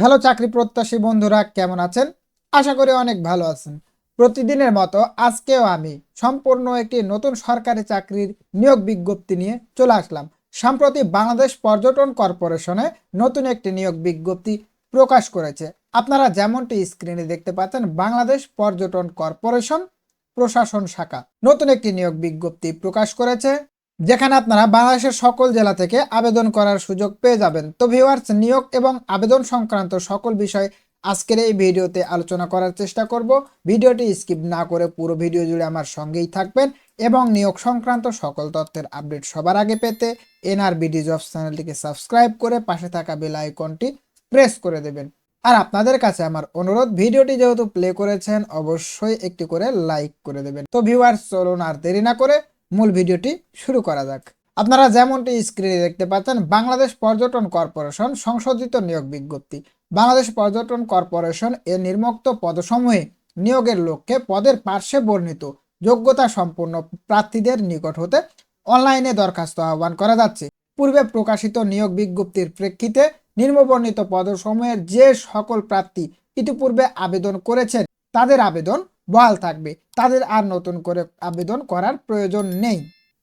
Hello চাকরি প্রত্যাশী বন্ধুরা, কেমন আছেন? আশা করি অনেক ভালো আছেন। প্রতিদিনের মতো আজকেও আমি সম্পূর্ণ একটি নতুন সরকারি চাকরির নিয়োগ বিজ্ঞপ্তি নিয়ে চলে আসলাম। সম্প্রতি বাংলাদেশ পর্যটন কর্পোরেশনে নতুন একটি নিয়োগ বিজ্ঞপ্তি প্রকাশ করেছে। আপনারা যেমনটি স্ক্রিনে দেখতে পাচ্ছেন, বাংলাদেশ পর্যটন কর্পোরেশন প্রশাসন শাখা নতুন একটি নিয়োগ বিজ্ঞপ্তি প্রকাশ করেছে। যেখানে আপনারা বাংলাদেশের সকল জেলা থেকে আবেদন করার সুযোগ পেয়ে যাবেন। তো ভিউয়ার্স নিয়োগ এবং আবেদন সংক্রান্ত সকল বিষয় আজকের এই ভিডিওতে আলোচনা করার চেষ্টা করব। ভিডিওটি স্কিপ না করে পুরো ভিডিও জুড়ে আমার সঙ্গেই থাকবেন এবং নিয়োগ সংক্রান্ত সকল তথ্যের আপডেট সবার আগে পেতে এনআরবিডি জবস চ্যানেলটিকে সাবস্ক্রাইব করে পাশে থাকা বেল আইকনটি প্রেস করে দেবেন। আর আপনাদের কাছে আমার অনুরোধ, ভিডিওটি যেহেতু প্লে করেছেন, অবশ্যই একটি করে লাইক করে দেবেন। তো ভিউয়ার্স চলুন আর দেরি না করে মূল ভিডিওটি শুরু করা যাক। আপনারা যেমনটি স্ক্রিনে দেখতে পাচ্ছেন, বাংলাদেশ পর্যটন কর্পোরেশন সংশোধিত নিয়োগ বিজ্ঞপ্তি। বাংলাদেশ পর্যটন কর্পোরেশন এর নির্মুক্ত পদসমূহে নিয়োগের লক্ষ্যে পদের পার্শ্বে বর্ণিত যোগ্যতা সম্পন্ন প্রার্থীদের নিকট হতে অনলাইনে দরখাস্ত আহ্বান করা যাচ্ছে। পূর্বে প্রকাশিত নিয়োগ বিজ্ঞপ্তির প্রেক্ষিতে নিম্নবর্ণিত পদসমূহের যে সকল প্রার্থী ইতিপূর্বে আবেদন করেছেন, তাদের আবেদন বহাল থাকবে। তাদের আর নতুন করে আবেদন করার প্রয়োজন নেই।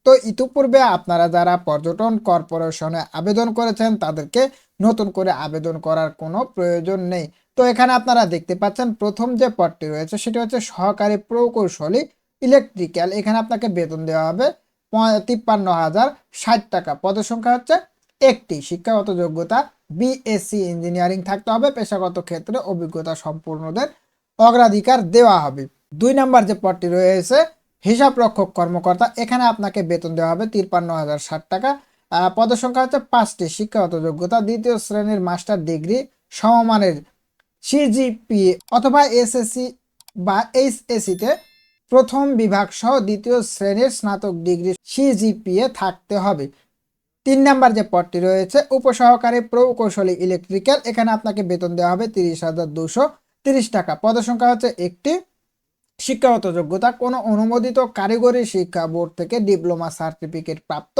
তো ইতিপূর্বে আপনারা যারা পর্যটন কর্পোরেশনে আবেদন করেছেন, তাদেরকে নতুন করে আবেদন করার কোনো প্রয়োজন নেই। তো এখানে আপনারা দেখতে পাচ্ছেন, প্রথম যে পদটি রয়েছে, সেটি হচ্ছে সহকারী প্রকৌশলী ইলেকট্রিক্যাল। এখানে আপনাকে বেতন দেওয়া হবে তিপ্পান্ন হাজার ষাট টাকা। পদের সংখ্যা হচ্ছে একটি। শিক্ষাগত যোগ্যতা বিএসসি ইঞ্জিনিয়ারিং থাকতে হবে। পেশাগত ক্ষেত্রে অভিজ্ঞতা সম্পূর্ণদের অগ্রাধিকার দেওয়া হবে। দুই নাম্বার যে পদটি রয়েছে হিসাব রক্ষক কর্মকর্তা এখানে আপনাকে বেতন দেওয়া হবে তিরপান্ন হাজার ষাট টাকা। আহ, পদের সংখ্যা হচ্ছে পাঁচটি শিক্ষাগত যোগ্যতা দ্বিতীয় শ্রেণির মাস্টার ডিগ্রি সমমানের সিজিপিএ অথবা এসএসসি বা এইচএসসি তে প্রথম বিভাগ সহ দ্বিতীয় শ্রেণির স্নাতক ডিগ্রি সিজিপিএ থাকতে হবে। তিন নাম্বার যে পদটি রয়েছে উপসহকারী প্রকৌশলী ইলেকট্রিক্যাল এখানে আপনাকে বেতন দেওয়া হবে তিরিশ হাজার দুশো তিরিশ টাকা। পদের সংখ্যা হচ্ছে একটি শিক্ষাগত যোগ্যতা, কোনো অনুমোদিত কারিগরি শিক্ষা বোর্ড থেকে ডিপ্লোমা সার্টিফিকেট প্রাপ্ত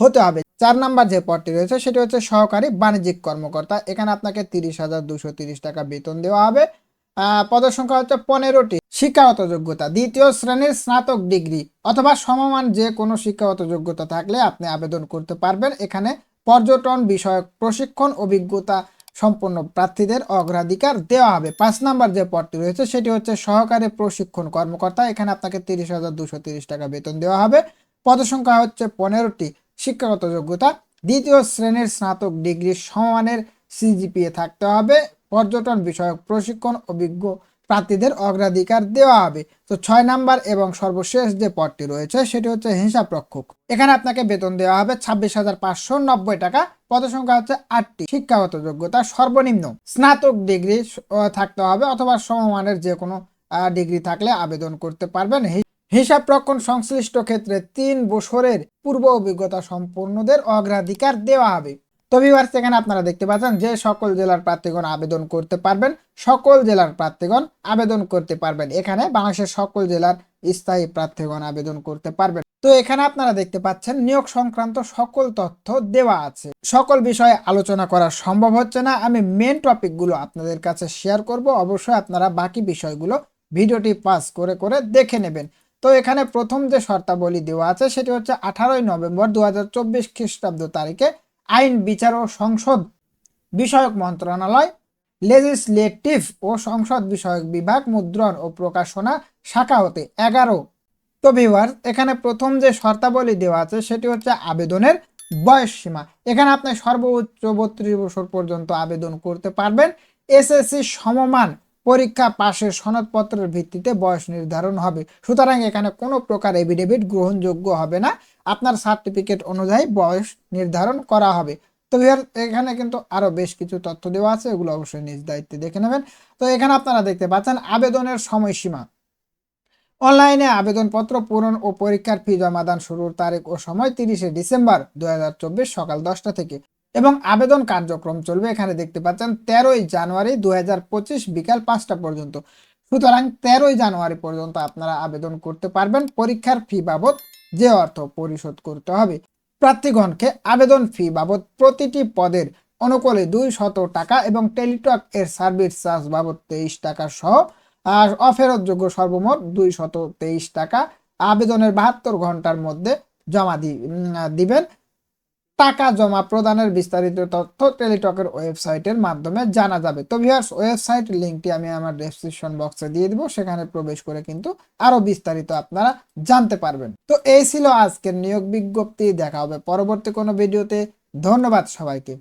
হতে হবে। চার নাম্বার যে পদটি রয়েছে, সেটি হচ্ছে সহকারী বাণিজ্যিক কর্মকর্তা। এখানে আপনাকে তিরিশ হাজার দুশো তিরিশ টাকা বেতন দেওয়া হবে। পদের সংখ্যা হচ্ছে পনেরোটি। শিক্ষাগত যোগ্যতা, দ্বিতীয় শ্রেণির স্নাতক ডিগ্রি অথবা সমমান যে কোনো শিক্ষাগত যোগ্যতা থাকলে আপনি আবেদন করতে পারবেন। এখানে পর্যটন বিষয়ক প্রশিক্ষণ, অভিজ্ঞতা সম্পন্ন প্রার্থীদের অগ্রাধিকার দেওয়া হবে। পাঁচ নাম্বার যে পদটি রয়েছে, সেটি হচ্ছে সহকারে প্রশিক্ষণ কর্মকর্তা। এখানে আপনাকে তিরিশ হাজার দুশো তিরিশ টাকা বেতন দেওয়া হবে। পদসংখ্যা হচ্ছে পনেরোটি। শিক্ষাগত যোগ্যতা, দ্বিতীয় শ্রেণির স্নাতক ডিগ্রি সমানের সিজিপিএ থাকতে হবে। পর্যটন বিষয়ক প্রশিক্ষণ অভিজ্ঞ প্রার্থীদের অগ্রাধিকার দেওয়া হবে। তো ছয় নাম্বার এবং সর্বশেষ যে পদটি রয়েছে, সেটি হচ্ছে হিসাব রক্ষক এখানে আপনাকে বেতন দেওয়া হবে ছাব্বিশ হাজার পাঁচশো নব্বই টাকা। পদসংখ্যা হচ্ছে আটটি। শিক্ষাগত যোগ্যতা সর্বনিম্ন। স্নাতক ডিগ্রি থাকতে হবে অথবা সমমানের যে কোনো ডিগ্রি থাকলে আবেদন করতে পারবেন। হিসাব রক্ষণ সংশ্লিষ্ট ক্ষেত্রে তিন বছরের পূর্ব অভিজ্ঞতা সম্পন্নদের অগ্রাধিকার দেওয়া হবে। তো ভিউয়ার্স এখানে আপনারা দেখতে পাচ্ছেন যে সকল জেলার প্রার্থীগণ আবেদন করতে পারবেন। সকল জেলার প্রার্থীগণ আবেদন করতে পারবেন। এখানে বাংলাদেশের সকল জেলার স্থায়ী প্রার্থীগণ আবেদন করতে পারবেন। তো এখানে আপনারা দেখতে পাচ্ছেন নিয়োগ সংক্রান্ত সকল তথ্য দেওয়া আছে। সকল বিষয়ে আলোচনা করা সম্ভব হচ্ছে না। আমি মেন টপিকগুলো আপনাদের কাছে শেয়ার করব। অবশ্যই আপনারা বাকি বিষয়গুলো ভিডিওটি পাস করে করে দেখে নেবেন। তো এখানে প্রথম যে শর্তাবলী দেওয়া আছে, সেটি হচ্ছে আঠারোই নভেম্বর দু হাজার চব্বিশ খ্রিস্টাব্দ তারিখে আইন, বিচার ও সংসদ বিষয়ক মন্ত্রণালয় লেজিসলেটিভ ও সংসদ বিষয়ক বিভাগ, মুদ্রণ ও প্রকাশনা শাখা হতে এগারো। তো ভিউয়ার এখানে প্রথম যে শর্তাবলী দেওয়া আছে, সেটি হচ্ছে আবেদনের বয়স সীমা। এখানে আপনি সর্বোচ্চ বত্রিশ বছর পর্যন্ত আবেদন করতে পারবেন। এসএসসি সমমান পরীক্ষা পাশের সনদপত্রের ভিত্তিতে বয়স নির্ধারণ হবে। সুতরাং এখানে কোনো প্রকার এভিডেভিট গ্রহণযোগ্য হবে না। আপনার সার্টিফিকেট অনুযায়ী বয়স নির্ধারণ করা হবে। তো এখানে কিন্তু আরও বেশ কিছু তথ্য দেওয়া আছে, এগুলো অবশ্যই নিজ দায়িত্বে দেখে নেবেন। তো এখানে আপনারা দেখতে পাচ্ছেন আবেদনের সময়সীমা। অনলাইনে আবেদনপত্র পূরণ ও পরীক্ষার ফি জমাদান শুরুর তারিখ ও সময় তিরিশে ডিসেম্বর দুই হাজার চব্বিশ সকাল দশটা থেকে। এবং আবেদন কার্যক্রম চলবে। এখানে দেখতে পাচ্ছেন, তেরোই জানুয়ারি দু হাজার পঁচিশ বিকাল পাঁচটা পর্যন্ত। সুতরাং তেরোই জানুয়ারি পর্যন্ত আপনারা আবেদন করতে পারবেন। পরীক্ষার ফি বাবদ যে অর্থ পরিশোধ করতে হবে। প্রার্থীগণকে আবেদন ফি বাবদ প্রতিটি পদের অনুকূলে দুই শত টাকা এবং টেলিটক এর সার্ভিস চার্জ বাবদ তেইশ টাকা সহ, আর অফেরতযোগ্য সর্বমোট দুই শত তেইশ টাকা আবেদনের বাহাত্তর ঘণ্টার মধ্যে জমা দিবেন। টাকা জমা প্রদানের বিস্তারিত তথ্য টেলিটকের ওয়েবসাইটের মাধ্যমে জানা যাবে। তো ভিউয়ার্স ওয়েবসাইট লিঙ্কটি আমি আমার ডেসক্রিপশন বক্সে দিয়ে দিব, সেখানে প্রবেশ করে কিন্তু আরও বিস্তারিত আপনারা জানতে পারবেন। তো এই ছিল আজকের নিয়োগ বিজ্ঞপ্তি, দেখা হবে পরবর্তী কোনো ভিডিওতে ধন্যবাদ সবাইকে।